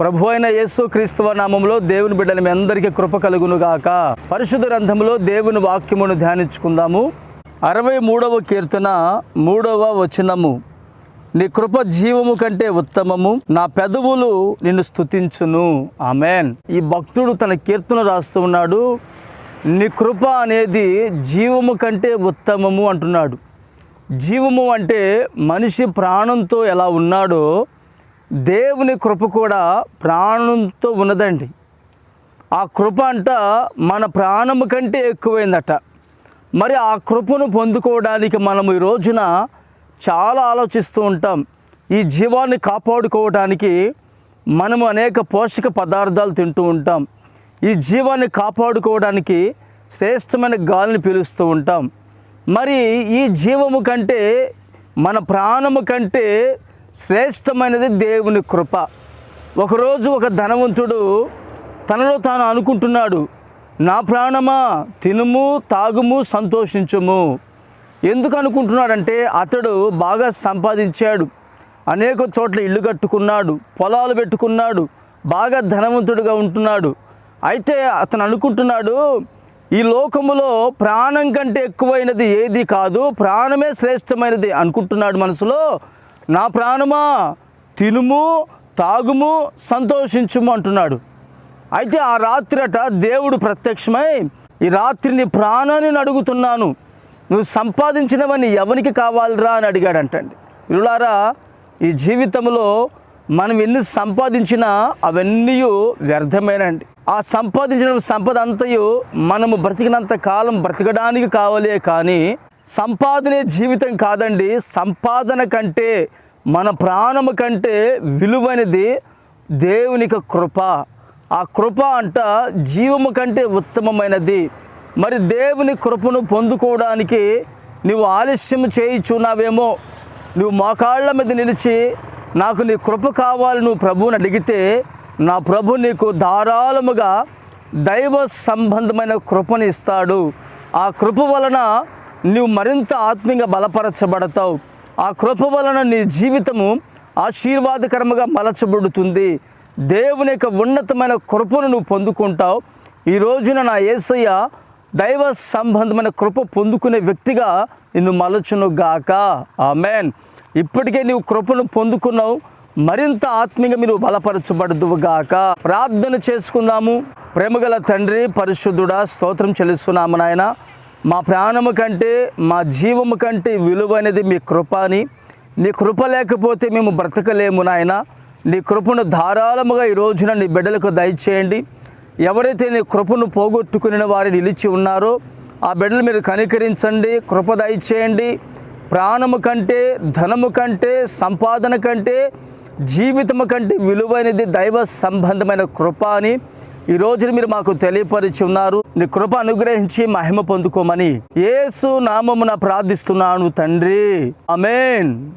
ప్రభు అయిన యేసు క్రీస్తువ నామంలో దేవుని బిడ్డలు మీ అందరికీ కృప కలుగును గాక. పరిశుద్ధ గ్రంథంలో దేవుని వాక్యమును ధ్యానించుకుందాము. అరవై మూడవ కీర్తన మూడవ వచనము. నీ కృప జీవము కంటే ఉత్తమము నా పెదవులు నిన్ను స్తుతించును. ఆమెన్. ఈ భక్తుడు తన కీర్తన రాస్తూ ఉన్నాడు. నీ కృప అనేది జీవము కంటే ఉత్తమము అంటున్నాడు. జీవము అంటే మనిషి ప్రాణంతో ఎలా ఉన్నాడో దేవుని కృప కూడా ప్రాణంతో ఉన్నదండి. ఆ కృప అంట మన ప్రాణము కంటే ఎక్కువైందట. మరి ఆ కృపను పొందుకోవడానికి మనం ఈ రోజున చాలా ఆలోచిస్తూ ఉంటాం. ఈ జీవాన్ని కాపాడుకోవడానికి మనము అనేక పోషక పదార్థాలు తింటూ ఉంటాం. ఈ జీవాన్ని కాపాడుకోవడానికి శ్రేష్టమైన గాలిని పీలుస్తూ ఉంటాం. మరి ఈ జీవము కంటే మన ప్రాణము కంటే శ్రేష్టమైనది దేవుని కృప. ఒకరోజు ఒక ధనవంతుడు తనలో తాను అనుకుంటున్నాడు నా ప్రాణమా తినుము తాగుము సంతోషించుము. ఎందుకు అనుకుంటున్నాడంటే అతడు బాగా సంపాదించాడు అనేక చోట్ల ఇల్లు కట్టుకున్నాడు పొలాలు పెట్టుకున్నాడు బాగా ధనవంతుడిగా ఉంటున్నాడు. అయితే అతను అనుకుంటున్నాడు ఈ లోకములో ప్రాణం కంటే ఎక్కువైనది ఏది కాదు ప్రాణమే శ్రేష్టమైనది అనుకుంటున్నాడు మనసులో. నా ప్రాణమా? తినుము తాగుము సంతోషించుము అంటున్నాడు. అయితే ఆ రాత్రి అట దేవుడు ప్రత్యక్షమై ఈ రాత్రి నీ ప్రాణాన్ని అడుగుతున్నాను. నువ్వు సంపాదించినవన్నీ ఎవరికి కావాలిరా అని అడిగాడంటండి. ఇరులారా ఈ జీవితంలో మనం ఎన్ని సంపాదించినా అవన్నీ వ్యర్థమేనండి. ఆ సంపాదించిన సంపద అంతయు మనము బ్రతికినంత కాలం బ్రతకడానికి కావాలే కానీ సంపాదనే జీవితం కాదండి. సంపాదన కంటే మన ప్రాణము కంటే విలువైనది దేవునికి కృప. ఆ కృప అంట జీవము కంటే ఉత్తమమైనది. మరి దేవుని కృపను పొందుకోవడానికి నువ్వు ఆలస్యం చేయిచున్నావేమో. నువ్వు మోకాళ్ళ మీద నిలిచి నాకు నీ కృప కావాలి నువ్వు ప్రభువుని అడిగితే నా ప్రభు నీకు ధారాళముగా దైవ సంబంధమైన కృపను ఇస్తాడు. ఆ కృప వలన నువ్వు మరింత ఆత్మీయంగా బలపరచబడతావు. ఆ కృప వలన నీ జీవితము ఆశీర్వాదకరముగా మలచబడుతుంది. దేవుని యొక్క ఉన్నతమైన కృపను నువ్వు పొందుకుంటావు. ఈ రోజున నా యేసయ్య దైవ సంబంధమైన కృప పొందుకునే వ్యక్తిగా నిన్ను మలచును గాక. ఆమెన్. ఇప్పటికే నీవు కృపను పొందుకున్నావు. మరింత ఆత్మీయంగా మీరు బలపరచబడదువు గాక. ప్రార్థన చేసుకుందాము. ప్రేమగల తండ్రి పరిశుద్ధుడా స్తోత్రం చెల్లిస్తున్నాము నాయన. మా ప్రాణము కంటే మా జీవము కంటే విలువైనది మీ కృప అని. నీ కృప లేకపోతే మేము బ్రతకలేము నాయన. నీ కృపను ధారాళముగా ఈ రోజున నీ బిడ్డలకు దయచేయండి. ఎవరైతే నీ కృపను పోగొట్టుకుని వారిని నిలిచి ఉన్నారో ఆ బిడ్డలు మీరు కనికరించండి కృప దయచేయండి. ప్రాణము కంటే ధనము కంటే సంపాదన కంటే జీవితము కంటే విలువైనది దైవ సంబంధమైన కృప అని. ఈ రోజున మీరు మాకు తెలియపరిచి ఉన్నారు నీ కృప అనుగ్రహించి మహిమ పొందుకోమని. యేసు నామమున ప్రార్థిస్తున్నాను తండ్రి. అమేన్